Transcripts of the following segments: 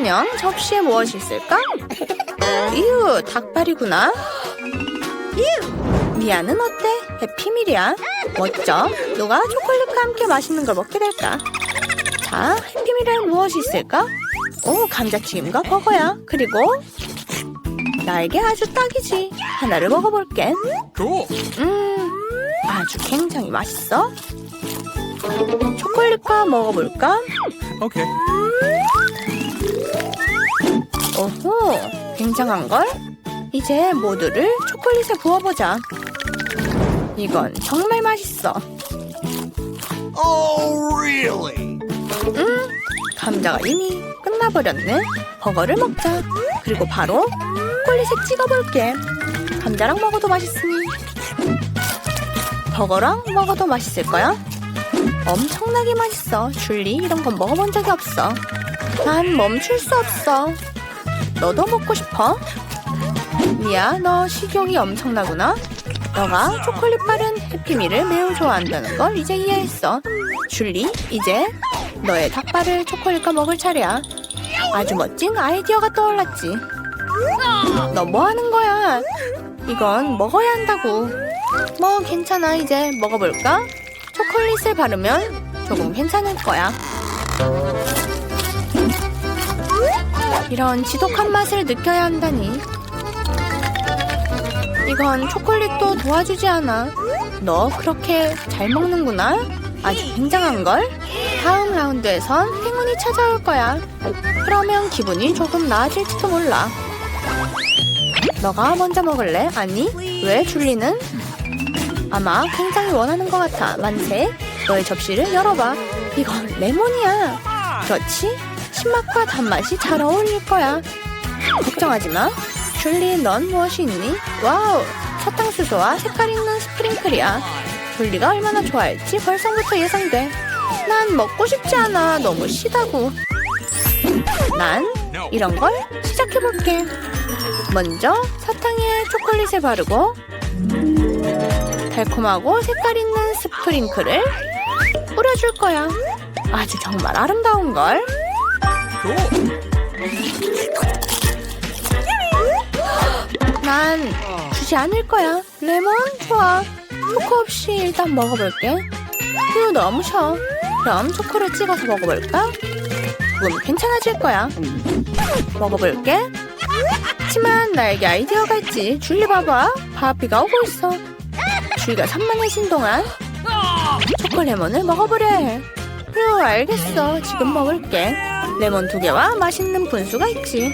안녕. 접시에 무엇이 있을까? 이유, 닭발이구나. 이유. 미아는 어때? 해피밀이야. 멋져. 누가 초콜릿과 함께 맛있는 걸 먹게 될까? 자, 해피밀에는 무엇이 있을까? 오, 감자튀김과 버거야. 그리고 나에게 아주 딱이지. 하나를 먹어볼게. 음, 아주 굉장히 맛있어. 초콜릿과 먹어볼까? Okay. 오호, 굉장한걸? 이제 모두를 초콜릿에 부어보자. 이건 정말 맛있어. Oh, really? 감자가 이미 끝나버렸네. 버거를 먹자. 그리고 바로 초콜릿에 찍어볼게. 감자랑 먹어도 맛있으니. 버거랑 먹어도 맛있을 거야. 엄청나게 맛있어. 줄리 이런 건 먹어본 적이 없어. 난 멈출 수 없어. 너도 먹고 싶어? 미야, 너 식욕이 엄청나구나. 너가 초콜릿 바른 해피밀을 매우 좋아한다는 걸 이제 이해했어. 줄리, 이제 너의 닭발을 초콜릿과 먹을 차례야. 아주 멋진 아이디어가 떠올랐지. 너 뭐 하는 거야? 이건 먹어야 한다고. 뭐 괜찮아 이제 먹어볼까? 초콜릿을 바르면 조금 괜찮을 거야. 이런 지독한 맛을 느껴야 한다니. 이건 초콜릿도 도와주지 않아. 너 그렇게 잘 먹는구나? 아주 굉장한걸? 다음 라운드에선 행운이 찾아올 거야. 그러면 기분이 조금 나아질지도 몰라. 너가 먼저 먹을래? 아니, 왜 줄리는? 아마 굉장히 원하는 것 같아. 만세. 너의 접시를 열어봐. 이건 레몬이야. 그렇지? 신맛과 단맛이 잘 어울릴 거야. 걱정하지 마. 줄리, 넌 무엇이 있니? 와우! 사탕수수와 색깔 있는 스프링클이야. 줄리가 얼마나 좋아할지 벌써부터 예상돼. 난 먹고 싶지 않아. 너무 시다고. 난 이런 걸 시작해볼게. 먼저 사탕에 초콜릿을 바르고 달콤하고 색깔 있는 스프링클을 뿌려줄 거야. 아주 정말 아름다운 걸. Cool. 난 주지 않을 거야. 레몬 좋아. 초코 없이 일단 먹어볼게. 휴 너무 셔. 그럼 초코를 찍어서 먹어볼까? 조금 괜찮아질 거야. 먹어볼게. 하지만 나에게 아이디어가 있지. 줄리 봐봐. 바비가 오고 있어. 줄리가 산만해진 동안 초코 레몬을 먹어버려야 해. 휴 알겠어. 지금 먹을게. 레몬 두 개와 맛있는 분수가 있지.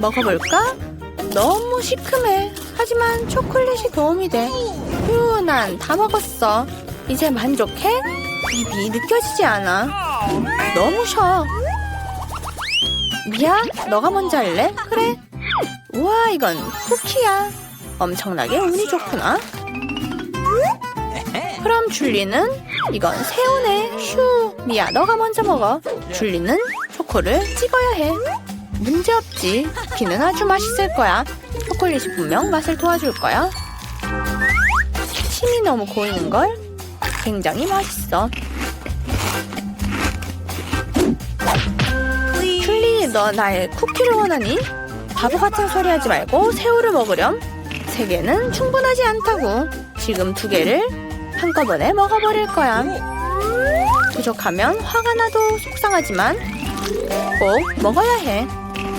먹어볼까? 너무 시큼해. 하지만 초콜릿이 도움이 돼. 휴, 난 다 먹었어. 이제 만족해? 입이 느껴지지 않아. 너무 셔. 미야, 너가 먼저 할래? 그래. 우와, 이건 쿠키야. 엄청나게 운이 좋구나. 그럼 줄리는 이건 새우네. 휴, 미야, 너가 먼저 먹어. 줄리는 초코를 찍어야 해. 문제없지. 쿠키는 아주 맛있을 거야. 초콜릿이 분명 맛을 도와줄 거야. 침이 너무 고이는 걸. 굉장히 맛있어. 줄리, 너 나의 쿠키를 원하니? 바보 같은 소리 하지 말고 새우를 먹으렴. 세 개는 충분하지 않다고. 지금 두 개를 한꺼번에 먹어버릴 거야. 부족하면 화가 나도 속상하지만 꼭 먹어야 해.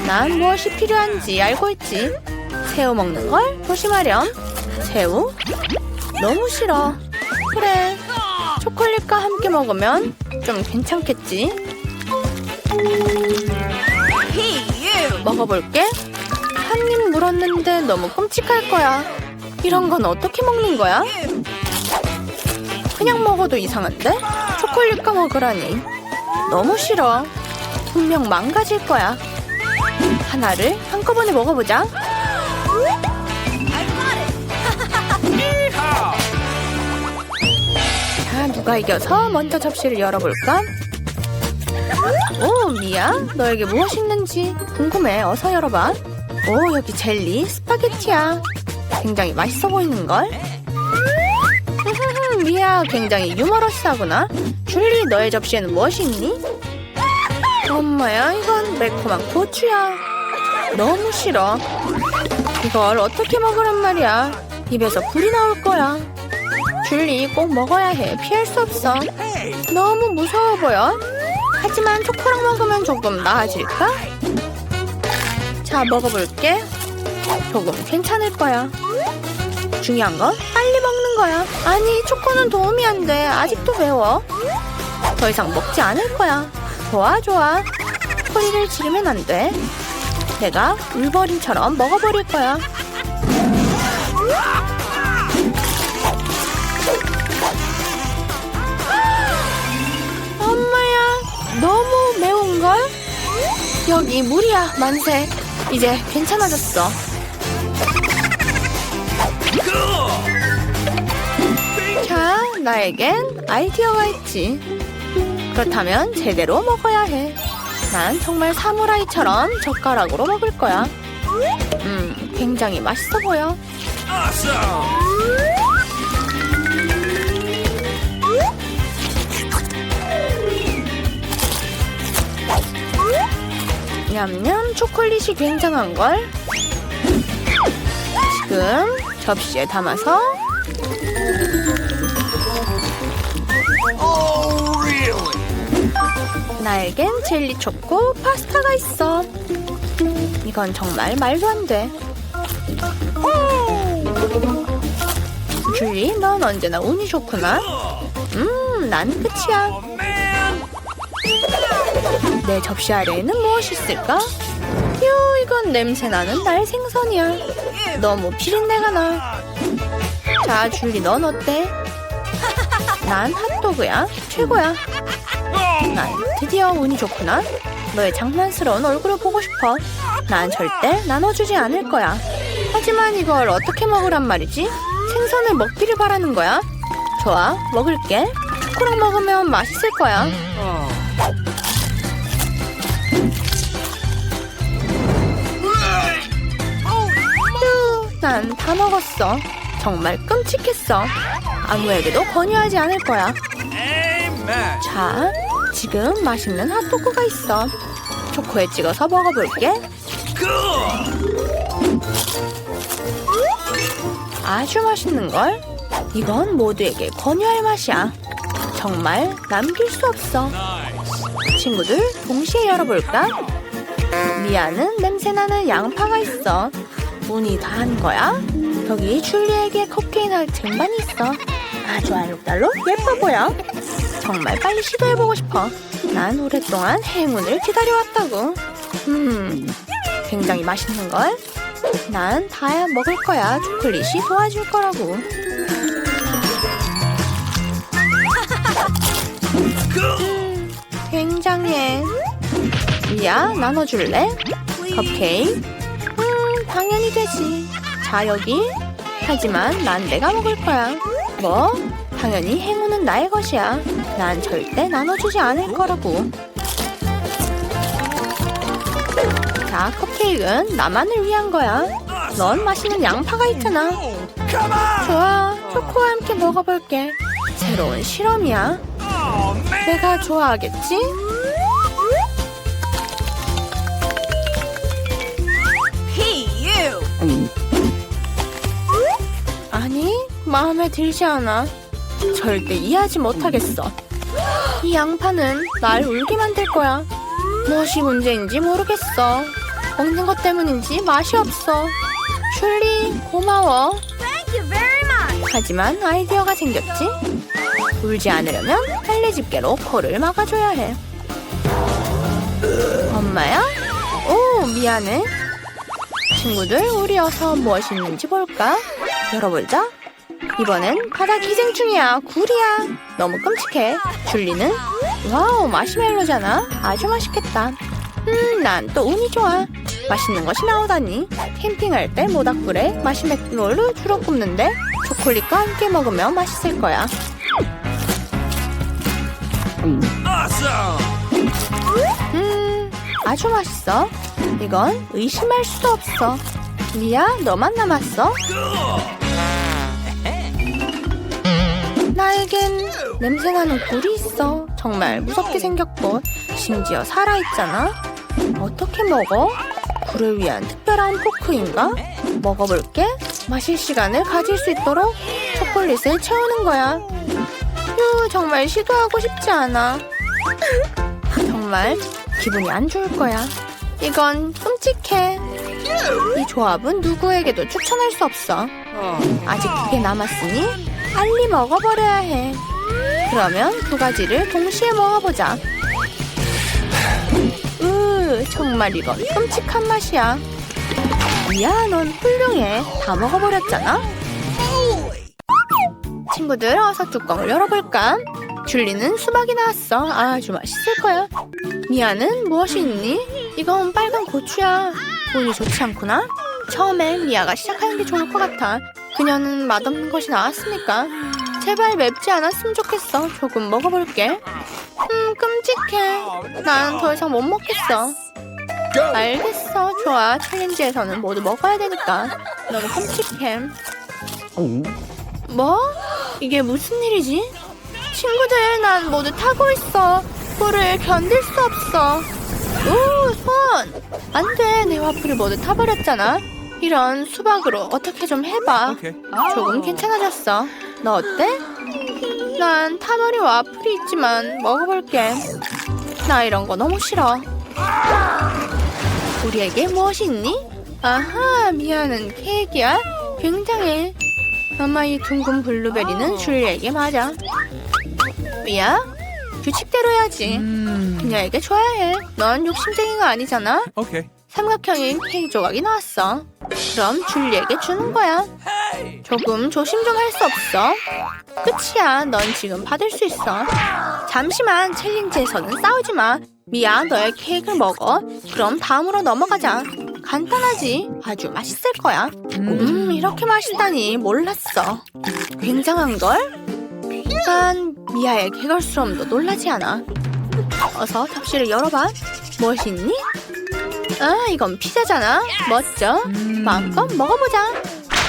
난 무엇이 필요한지 알고 있지. 새우 먹는 걸 조심하렴. 새우? 너무 싫어. 그래. 초콜릿과 함께 먹으면 좀 괜찮겠지. 먹어볼게. 한 입 물었는데 너무 끔찍할 거야. 이런 건 어떻게 먹는 거야? 그냥 먹어도 이상한데? 초콜릿과 먹으라니. 너무 싫어. 분명 망가질 거야. 하나를 한꺼번에 먹어보자. 자, 누가 이겨서 먼저 접시를 열어볼까? 오, 미야, 너에게 무엇이 있는지 궁금해. 어서 열어봐. 오, 여기 젤리, 스파게티야. 굉장히 맛있어 보이는걸? 미야, 굉장히 유머러스하구나. 줄리, 너의 접시에는 무엇이 있니? 엄마야, 이건 매콤한 고추야. 너무 싫어. 이걸 어떻게 먹으란 말이야. 입에서 불이 나올 거야. 줄리, 꼭 먹어야 해. 피할 수 없어. 너무 무서워 보여. 하지만 초코랑 먹으면 조금 나아질까? 자, 먹어볼게. 조금 괜찮을 거야. 중요한 건 빨리 먹는 거야. 아니, 초코는 도움이 안 돼. 아직도 매워. 더 이상 먹지 않을 거야. 좋아, 좋아. 소리를 지르면 안 돼. 내가 울버린처럼 먹어버릴 거야. 엄마야, 너무 매운걸? 여기 물이야, 만세. 이제 괜찮아졌어. 나에겐 아이디어가 있지. 그렇다면 제대로 먹어야 해. 난 정말 사무라이처럼 젓가락으로 먹을 거야. 음, 굉장히 맛있어 보여. 냠냠 초콜릿이 굉장한 걸? 지금 접시에 담아서 나에겐 젤리 초코 파스타가 있어. 이건 정말 말도 안 돼. 줄리, 넌 언제나 운이 좋구나. 음, 난 끝이야. 내 접시 아래에는 무엇이 있을까? 휴, 이건 냄새 나는 날 생선이야. 너무 비린내가 나. 자, 줄리, 넌 어때? 난 핫도그야. 최고야. 난 드디어 운이 좋구나. 너의 장난스러운 얼굴을 보고 싶어. 난 절대 나눠주지 않을 거야. 하지만 이걸 어떻게 먹으란 말이지? 생선을 먹기를 바라는 거야. 좋아, 먹을게. 초코랑 먹으면 맛있을 거야. 난 다 먹었어. 정말 끔찍했어. 아무에게도 권유하지 않을 거야. Amen. 자, 지금 맛있는 핫도그가 있어. 초코에 찍어서 먹어볼게. 아주 맛있는 걸? 이건 모두에게 권유할 맛이야. 정말 남길 수 없어. 친구들, 동시에 열어볼까? 미아는 냄새나는 양파가 있어. 운이 다 한 거야? 여기 줄리에게 코케인할 쟁반이 있어. 아주 알록달록 예뻐 보여. 정말 빨리 시도해보고 싶어. 난 오랫동안 행운을 기다려왔다고. 음, 굉장히 맛있는 걸? 난다 먹을 거야. 초콜릿이 도와줄 거라고. Cool. 굉장해. 미야, 나눠줄래? 컵케이크? 음, 당연히 되지. 자, 여기. 하지만 난 내가 먹을 거야. 뭐? 당연히 행운은 나의 것이야. 난 절대 나눠주지 않을 거라고. 자, 컵케이크는 나만을 위한 거야. 넌 맛있는 양파가 있잖아. 좋아, 초코와 함께 먹어볼게. 새로운 실험이야. 내가 좋아하겠지? 아니, 마음에 들지 않아. 절대 이해하지 못하겠어. 이 양파는 날 울게 만들 거야. 무엇이 문제인지 모르겠어. 먹는 것 때문인지 맛이 없어. 슐리, 고마워. 하지만 아이디어가 생겼지? 울지 않으려면 빨래 집게로 코를 막아줘야 해. 엄마야? 오, 미안해. 친구들, 우리 어서 무엇이 있는지 볼까? 열어보자. 이번엔 바다 기생충이야. 굴이야. 너무 끔찍해. 줄리는? 와우, 마시멜로잖아. 아주 맛있겠다. 음, 난 또 운이 좋아. 맛있는 것이 나오다니. 캠핑할 때 모닥불에 마시멜로를 주로 굽는데 초콜릿과 함께 먹으면 맛있을 거야. 음, 아주 맛있어. 이건 의심할 수도 없어. 미야, 너만 남았어? 나에겐 냄새나는 굴이 있어. 정말 무섭게 생겼고 심지어 살아있잖아. 어떻게 먹어? 굴을 위한 특별한 포크인가? 먹어볼게. 마실 시간을 가질 수 있도록 초콜릿을 채우는 거야. 휴, 정말 시도하고 싶지 않아. 정말 기분이 안 좋을 거야. 이건 끔찍해. 이 조합은 누구에게도 추천할 수 없어. 아직 두개 남았으니 빨리 먹어버려야 해. 그러면 두 가지를 동시에 먹어보자. 으, 정말 이건 끔찍한 맛이야. 이야, 넌 훌륭해. 다 먹어버렸잖아. 친구들, 어서 뚜껑을 열어볼까? 줄리는 수박이 나왔어. 아주 맛있을 거야. 미아는 무엇이 있니? 이건 빨간 고추야. 운이 좋지 않구나. 처음엔 미아가 시작하는 게 좋을 것 같아. 그녀는 맛없는 것이 나왔으니까. 제발 맵지 않았으면 좋겠어. 조금 먹어볼게. 음, 끔찍해. 난 더 이상 못 먹겠어. 알겠어. 좋아. 챌린지에서는 모두 먹어야 되니까. 너무 끔찍해. 뭐? 이게 무슨 일이지? 친구들, 난 모두 타고 있어. 불을 견딜 수 없어. 오, 손! 안 돼. 내 와플을 모두 타버렸잖아. 이런 수박으로 어떻게 좀 해봐. 조금 괜찮아졌어. 너 어때? 난 타버린 와플이 있지만 먹어볼게. 나 이런 거 너무 싫어. 우리에게 무엇이 있니? 아하, 미아는 케이크야? 굉장해. 아마 이 둥근 블루베리는 줄리에게 맞아. 미아, 규칙대로 해야지. 그녀에게 줘야 해. 넌 욕심쟁이가 아니잖아. Okay. 삼각형인 케이크 조각이 나왔어. 그럼 줄리에게 주는 거야. 조금 조심 좀 할 수 없어. 끝이야. 넌 지금 받을 수 있어. 잠시만 챌린지에서는 싸우지 마. 미야, 너의 케이크를 먹어. 그럼 다음으로 넘어가자. 간단하지. 아주 맛있을 거야. 음, 이렇게 맛있다니 몰랐어. 굉장한 걸? 난 미아의 개걸스러움도 놀라지 않아. 어서 접시를 열어봐. 무엇이 있니? 아, 이건 피자잖아. 멋져. 마음껏 먹어보자.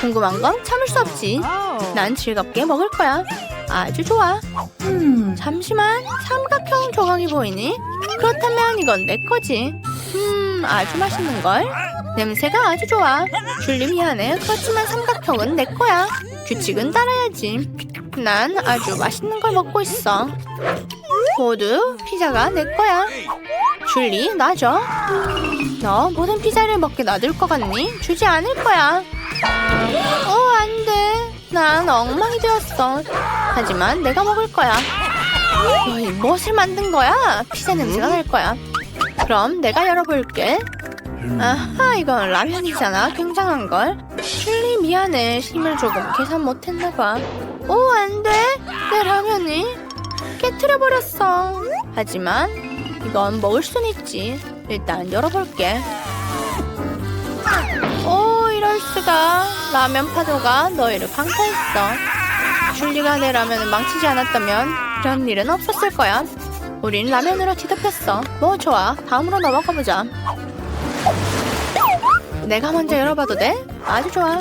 궁금한 건 참을 수 없지. 난 즐겁게 먹을 거야. 아주 좋아. 잠시만, 삼각형 조각이 보이니? 그렇다면 이건 내 거지. 음, 아주 맛있는 걸. 냄새가 아주 좋아. 줄리 미안해. 그렇지만 삼각형은 내 거야. 규칙은 따라야지. 난 아주 맛있는 걸 먹고 있어. 모두 피자가 내 거야. 줄리, 놔줘. 너 모든 피자를 먹게 놔둘 것 같니? 주지 않을 거야. 어, 안 돼. 난 엉망이 되었어. 하지만 내가 먹을 거야. 너희 무엇을 만든 거야? 피자 냄새가 날 거야. 그럼 내가 열어볼게. 아하, 이건 라면이잖아. 굉장한 걸. 줄리 미안해. 힘을 조금 계산 못했나 봐. 오, 안 돼. 내 라면이 깨트려 버렸어. 하지만 이건 먹을 순 있지. 일단 열어볼게. 오, 이럴 수가. 라면 파도가 너희를 강타했어. 줄리가 내 라면을 망치지 않았다면 이런 일은 없었을 거야. 우린 라면으로 뒤덮였어. 뭐 좋아. 다음으로 넘어가 보자. 내가 먼저 열어봐도 돼? 아주 좋아.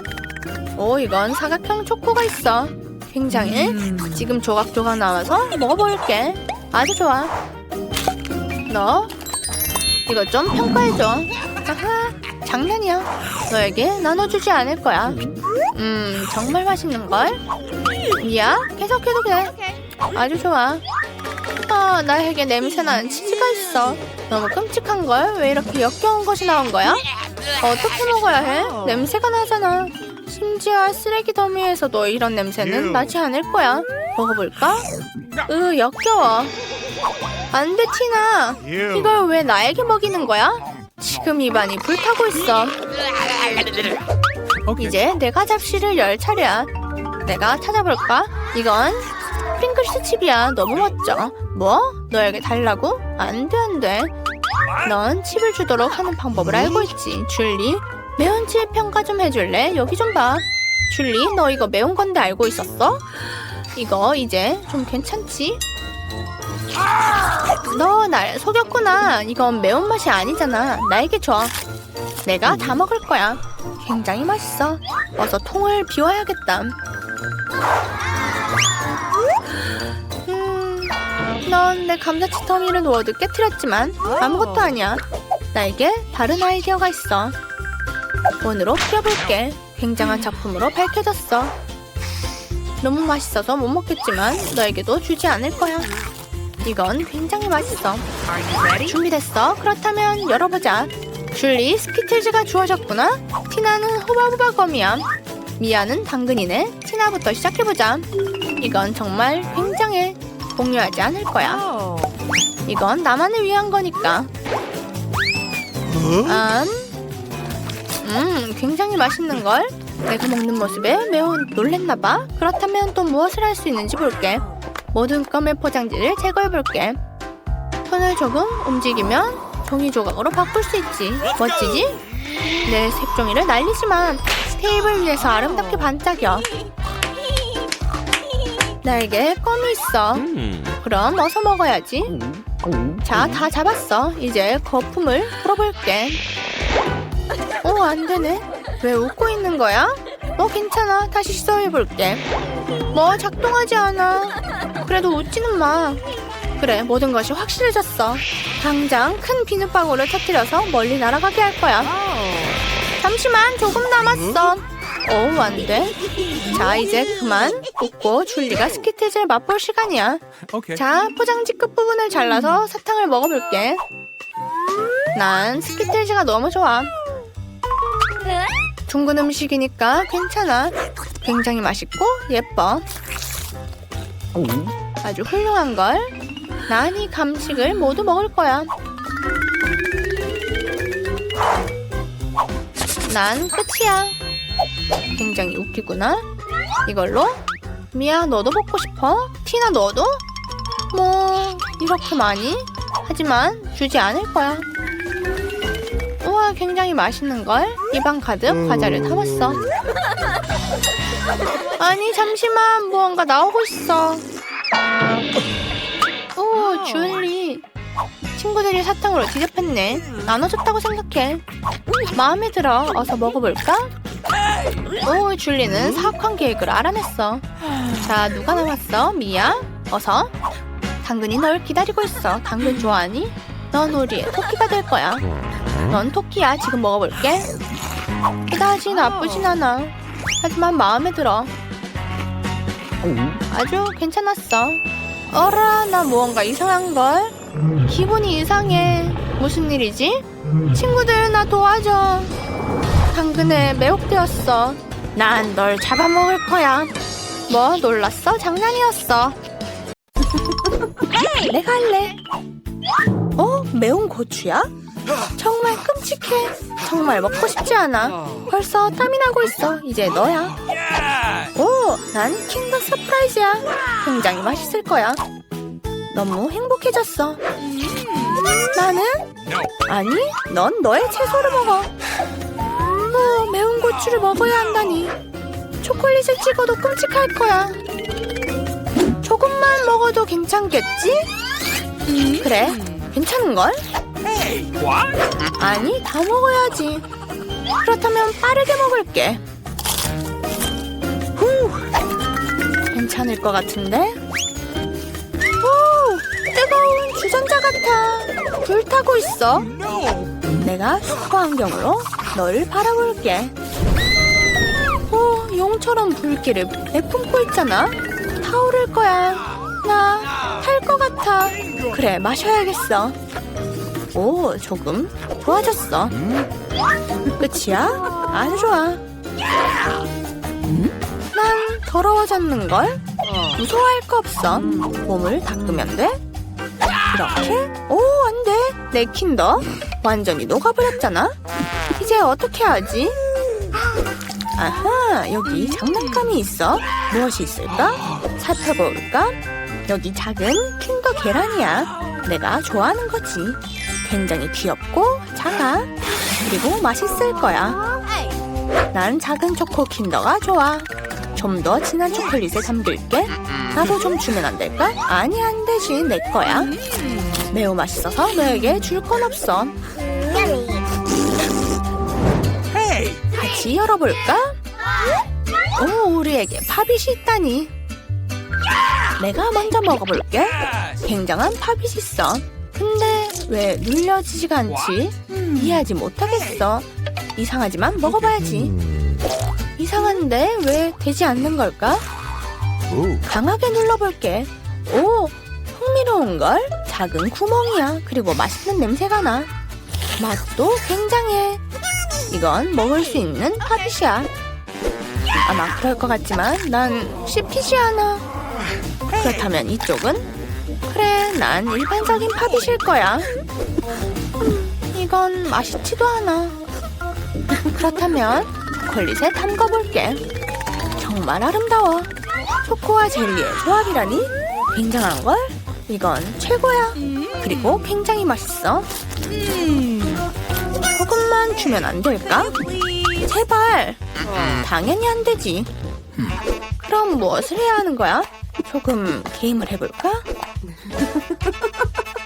오, 이건 사각형 초코가 있어. 굉장해. 지금 조각조각 나와서 먹어볼게. 아주 좋아. 너 이것 좀 평가해줘. 아하, 장난이야. 너에게 나눠주지 않을 거야. 음, 정말 맛있는걸? 미야, 계속해도 돼. 아주 좋아. 아, 나에게 냄새나는 치즈가 있어. 너무 끔찍한걸? 왜 이렇게 역겨운 것이 나온 거야? 어떻게 먹어야 해? 냄새가 나잖아. 심지어 쓰레기 더미에서도 이런 냄새는 나지 않을 거야. 먹어볼까? 으, 역겨워. 안 돼, 티나. 이걸 왜 나에게 먹이는 거야? 지금 입안이 불타고 있어. 이제 내가 잡시를 열 차례야. 내가 찾아볼까? 이건 프링글스 칩이야. 너무 멋져. 뭐? 너에게 달라고? 안 돼, 안 돼. 넌 칩을 주도록 하는 방법을 알고 있지. 줄리, 매운 칩 평가 좀 해줄래? 여기 좀 봐. 줄리, 너 이거 매운 건데 알고 있었어? 이거 이제 좀 괜찮지? 너 날 속였구나. 이건 매운맛이 아니잖아. 나에게 줘. 내가 다 먹을 거야. 굉장히 맛있어. 어서 통을 비워야겠다. 음, 넌 내 감자칩 더미를 놓아도 깨뜨렸지만 아무것도 아니야. 나에게 다른 아이디어가 있어. 원으로 뿌려볼게. 굉장한 작품으로 밝혀졌어. 너무 맛있어서 못 먹겠지만 너에게도 주지 않을 거야. 이건 굉장히 맛있어. 준비됐어? 그렇다면 열어보자. 줄리 스키틀즈가 주어졌구나. 티나는 호바호바 검이야. 미아는 당근이네. 티나부터 시작해보자. 이건 정말 굉장해. 공유하지 않을 거야. 이건 나만을 위한 거니까. 음, 음, 굉장히 맛있는 걸. 내가 먹는 모습에 매우 놀랬나 봐. 그렇다면 또 무엇을 할 수 있는지 볼게. 모든 껌의 포장지를 제거해 볼게. 손을 조금 움직이면 종이 조각으로 바꿀 수 있지. 멋지지? 내 색종이를 날리지만 테이블 위에서 아름답게 반짝여. 나에게 껌이 있어. 그럼 어서 먹어야지. 자, 다 잡았어. 이제 거품을 풀어볼게. 오, 안 되네. 왜 웃고 있는 거야? 어, 괜찮아. 다시 시도해볼게. 뭐, 작동하지 않아. 그래도 웃지는 마. 그래, 모든 것이 확실해졌어. 당장 큰 비눗방울을 터뜨려서 멀리 날아가게 할 거야. 잠시만, 조금 남았어. 오, 안 돼. 자, 이제 그만 웃고 줄리가 스키트즈를 맛볼 시간이야. 자, 포장지 끝부분을 잘라서 사탕을 먹어볼게. 난 스키틀즈가 너무 좋아. 둥근 음식이니까 괜찮아. 굉장히 맛있고 예뻐. 아주 훌륭한 걸. 난 이 감식을 모두 먹을 거야. 난 끝이야. 굉장히 웃기구나. 이걸로 미야 너도 먹고 싶어? 티나 너도? 뭐 이렇게 많이? 하지만 주지 않을 거야. 우와 굉장히 맛있는 걸. 입안 가득 과자를 담았어. 아니 잠시만 무언가 나오고 있어. 오 줄리. 친구들이 사탕으로 뒤집혔네. 나눠줬다고 생각해. 마음에 들어. 어서 먹어볼까? 오, 줄리는 사악한 계획을 알아냈어. 자, 누가 남았어? 미야? 어서. 당근이 널 기다리고 있어. 당근 좋아하니? 넌 우리의 토끼가 될 거야. 넌 토끼야. 지금 먹어볼게. 그다지 나쁘진 않아. 하지만 마음에 들어. 아주 괜찮았어. 어라, 나 무언가 이상한걸? 기분이 이상해. 무슨 일이지? 친구들, 나 도와줘. 당근에 매혹되었어. 난 널 잡아먹을 거야. 뭐 놀랐어? 장난이었어. 내가 할래. 어? 매운 고추야? 정말 끔찍해. 정말 먹고 싶지 않아. 벌써 땀이 나고 있어. 이제 너야. 오, 난 킨더 서프라이즈야. 굉장히 맛있을 거야. 너무 행복해졌어. 나는? 아니, 넌 너의 채소를 먹어. 뭐, 매운 고추를 먹어야 한다니. 초콜릿을 찍어도 끔찍할 거야. 조금만 먹어도 괜찮겠지? 그래, 괜찮은걸? 아니, 다 먹어야지. 그렇다면 빠르게 먹을게. 후, 괜찮을 것 같은데? 오, 뜨거운 주전자 같아. 불타고 있어. 내가 슈퍼 안경으로 너를 바라볼게. 오, 용처럼 불길을 내뿜고 있잖아. 타오를 거야. 나 탈 것 같아. 그래, 마셔야겠어. 오, 조금 좋아졌어. 끝이야? 아주 좋아. 음? 난 더러워졌는걸? 무서워할 거 없어. 몸을 닦으면 돼? 이렇게? 오, 안 돼. 내 킨더 완전히 녹아버렸잖아. 이제 어떻게 하지? 아하, 여기 장난감이 있어. 무엇이 있을까? 살펴볼까? 여기 작은 킨더 계란이야. 내가 좋아하는 거지. 굉장히 귀엽고 작아. 그리고 맛있을 거야. 난 작은 초코 킨더가 좋아. 좀 더 진한 초콜릿에 담글게. 나도 좀 주면 안 될까? 아니, 안 되지. 내 거야. 매우 맛있어서 너에게 줄 건 없어. 같이 열어볼까? 오, 우리에게 팝잇이 있다니. 내가 먼저 먹어볼게. 굉장한 팝잇이 있어. 근데 왜 눌려지지가 않지? 이해하지 못하겠어. 이상하지만 먹어봐야지. 이상한데 왜 되지 않는 걸까? 강하게 눌러볼게. 오, 흥미로운걸? 작은 구멍이야. 그리고 맛있는 냄새가 나. 맛도 굉장해. 이건 먹을 수 있는 팥이야. 아마 그럴 것 같지만 난 씹히지 않아. 그렇다면 이쪽은? 그래, 난 일반적인 팥이실 거야. 음, 이건 맛있지도 않아. 그렇다면 콜릿에 담가볼게. 정말 아름다워. 초코와 젤리의 조합이라니? 굉장한걸? 이건 최고야. 그리고 굉장히 맛있어. 조금만 주면 안 될까? 제발. 당연히 안 되지. 그럼 무엇을 해야 하는 거야? 조금 게임을 해볼까?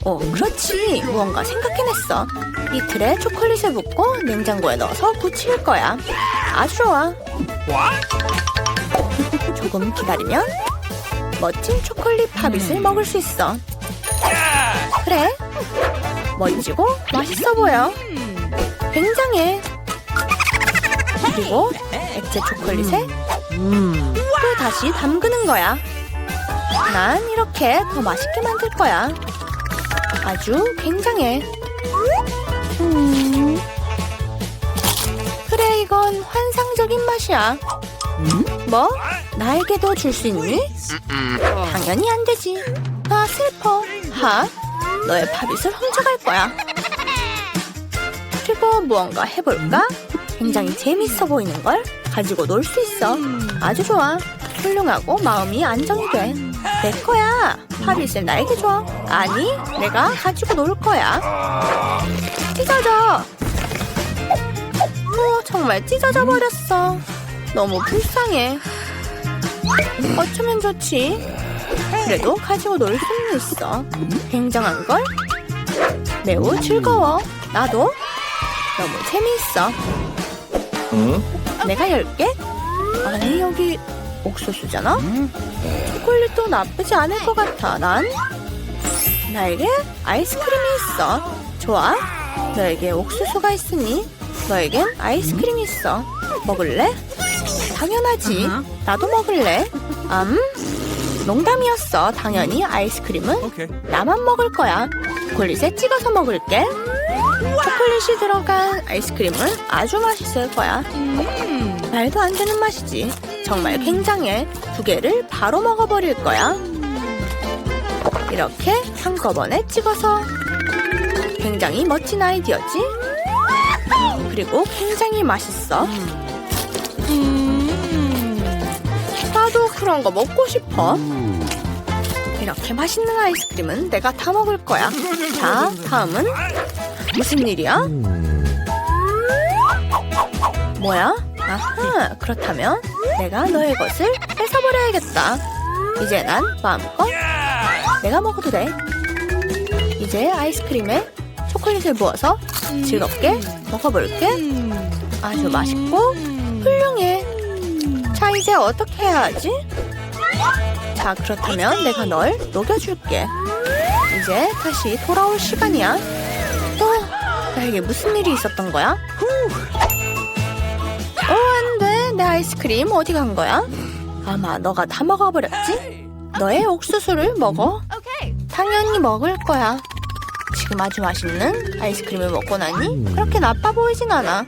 오, 그렇지. 무언가 생각해냈어. 이 틀에 초콜릿을 붓고 냉장고에 넣어서 굳힐 거야. 아주 좋아. 조금 기다리면 멋진 초콜릿 팝잇을 먹을 수 있어. 그래. 멋지고 맛있어 보여. 굉장해. 그리고 액체 초콜릿에 또 다시 담그는 거야. 난 이렇게 더 맛있게 만들 거야. 아주 굉장해. 음. 그래, 이건 환상적인 맛이야. 뭐? 나에게도 줄 수 있니? 당연히 안 되지. 아, 슬퍼. 하? 너의 팝잇을 훔쳐갈 거야. 그리고 무언가 해볼까? 굉장히 재밌어 보이는 걸 가지고 놀 수 있어. 아주 좋아. 훌륭하고 마음이 안정이 돼. 내 거야. 팝잇을 나에게 줘. 아니, 내가 가지고 놀 거야. 찢어져. 오, 정말 찢어져 버렸어. 너무 불쌍해. 어쩌면 좋지? 그래도 가지고 놀 수는 있어. 굉장한 걸? 매우 즐거워. 나도 너무 재미있어. 내가 열게? 아니 여기 옥수수잖아. 초콜릿도 나쁘지 않을 것 같아. 난 나에게 아이스크림이 있어. 좋아. 너에게 옥수수가 있으니 너에겐 아이스크림이 있어. 먹을래? 당연하지. 나도 먹을래. 음, 농담이었어. 당연히 아이스크림은. 나만 먹을 거야. 초콜릿에 찍어서 먹을게. 초콜릿이 들어간 아이스크림은 아주 맛있을 거야. 말도 안 되는 맛이지. 정말 굉장해. 두 개를 바로 먹어버릴 거야. 이렇게 한꺼번에 찍어서 굉장히 멋진 아이디어지? 그리고 굉장히 맛있어. 나도 그런 거 먹고 싶어. 이렇게 맛있는 아이스크림은 내가 다 먹을 거야. 자, 다음은 무슨 일이야? 뭐야? 아하, 그렇다면 내가 너의 것을 뺏어버려야겠다. 이제 난 마음껏. 내가 먹어도 돼. 이제 아이스크림에 초콜릿을 부어서 즐겁게 먹어볼게. 아주 맛있고 훌륭해. 자, 이제 어떻게 해야 하지? 자, 그렇다면 내가 널 녹여줄게. 이제 다시 돌아올 시간이야. 또 나에게 무슨 일이 있었던 거야? 어. 내 아이스크림 어디 간 거야? 아마 너가 다 먹어버렸지? 너의 옥수수를 먹어. 당연히 먹을 거야. 지금 아주 맛있는 아이스크림을 먹고 나니 그렇게 나빠 보이진 않아.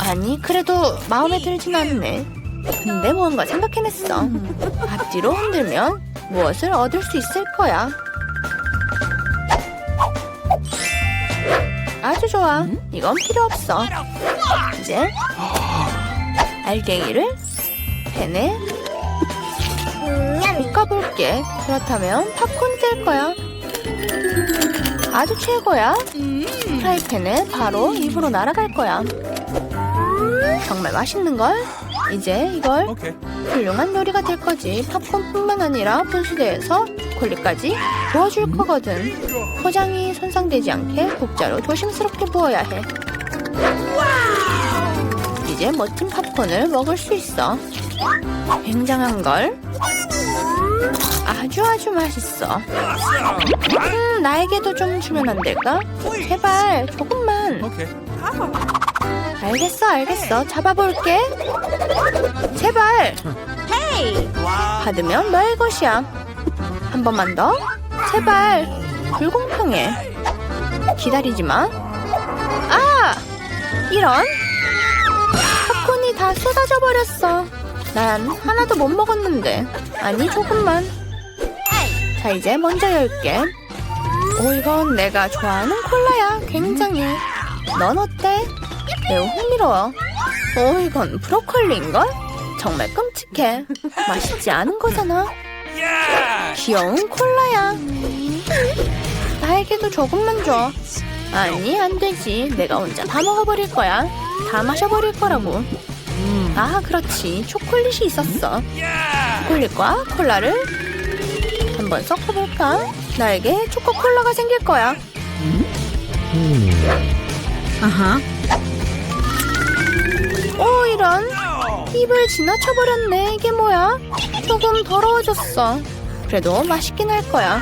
아니, 그래도 마음에 들진 않네. 근데 뭔가 생각해냈어. 앞뒤로 흔들면 무엇을 얻을 수 있을 거야. 아주 좋아. 이건 필요 없어. 이제 알갱이를 팬에 볶아볼게. 그렇다면 팝콘이 될 거야. 아주 최고야. 프라이팬에 바로 입으로 날아갈 거야. 정말 맛있는 걸. 이제 이걸. 훌륭한 요리가 될 거지. 팝콘뿐만 아니라 분수대에서 콜리까지 부어줄 거거든. 포장이 손상되지 않게 국자로 조심스럽게 부어야 해. 이제 멋진 팝콘을 먹을 수 있어. 굉장한 걸. 아주 아주 맛있어. 음, 나에게도 좀 주면 안 될까? 제발 조금만. 알겠어, 알겠어. 잡아볼게. 제발. 받으면 너의 것이야. 한 번만 더. 제발. 불공평해. 기다리지 마. 아! 이런. 쏟아져 버렸어. 난 하나도 못 먹었는데. 아니, 조금만. 자, 이제 먼저 열게. 오, 이건 내가 좋아하는 콜라야. 굉장히. 넌 어때? 매우 흥미로워. 오, 이건 브로콜리인걸? 정말 끔찍해. 맛있지 않은 거잖아. 귀여운 콜라야. 나에게도 조금만 줘. 아니, 안 되지. 내가 혼자 다 먹어버릴 거야. 다 마셔버릴 거라고. 아, 그렇지. 초콜릿이 있었어. 초콜릿과 콜라를 한번 섞어볼까? 나에게 초코콜라가 생길 거야. 오, 이런. 입을 지나쳐버렸네. 이게 뭐야? 조금 더러워졌어. 그래도 맛있긴 할 거야.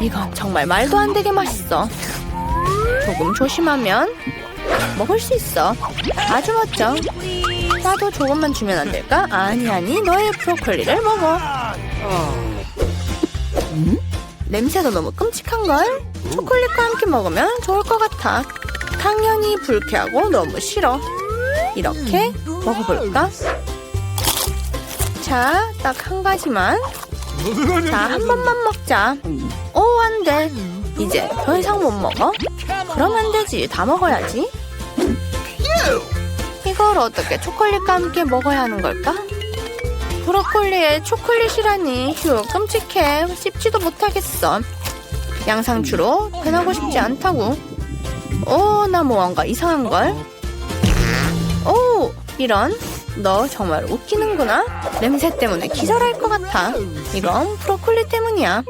이건 정말 말도 안 되게 맛있어. 조금 조심하면 먹을 수 있어. 아주 멋져. 나도 조금만 주면 안 될까? 아니, 아니, 너의 브로콜리를 먹어. 음? 냄새가 너무 끔찍한걸? 초콜릿과 함께 먹으면 좋을 것 같아. 당연히 불쾌하고 너무 싫어. 이렇게 먹어볼까? 자, 딱 한 가지만. 자, 한 번만 먹자. 오, 안 돼. 이제 더 이상 못 먹어? 그럼 안 되지. 다 먹어야지. 이걸 어떻게 초콜릿과 함께 먹어야 하는 걸까? 브로콜리에 초콜릿이라니. 휴 끔찍해. 씹지도 못하겠어. 양상추로 변하고 싶지 않다고. 오 나 뭔가 이상한걸? 오 이런. 너 정말 웃기는구나. 냄새 때문에 기절할 것 같아. 이건 브로콜리 때문이야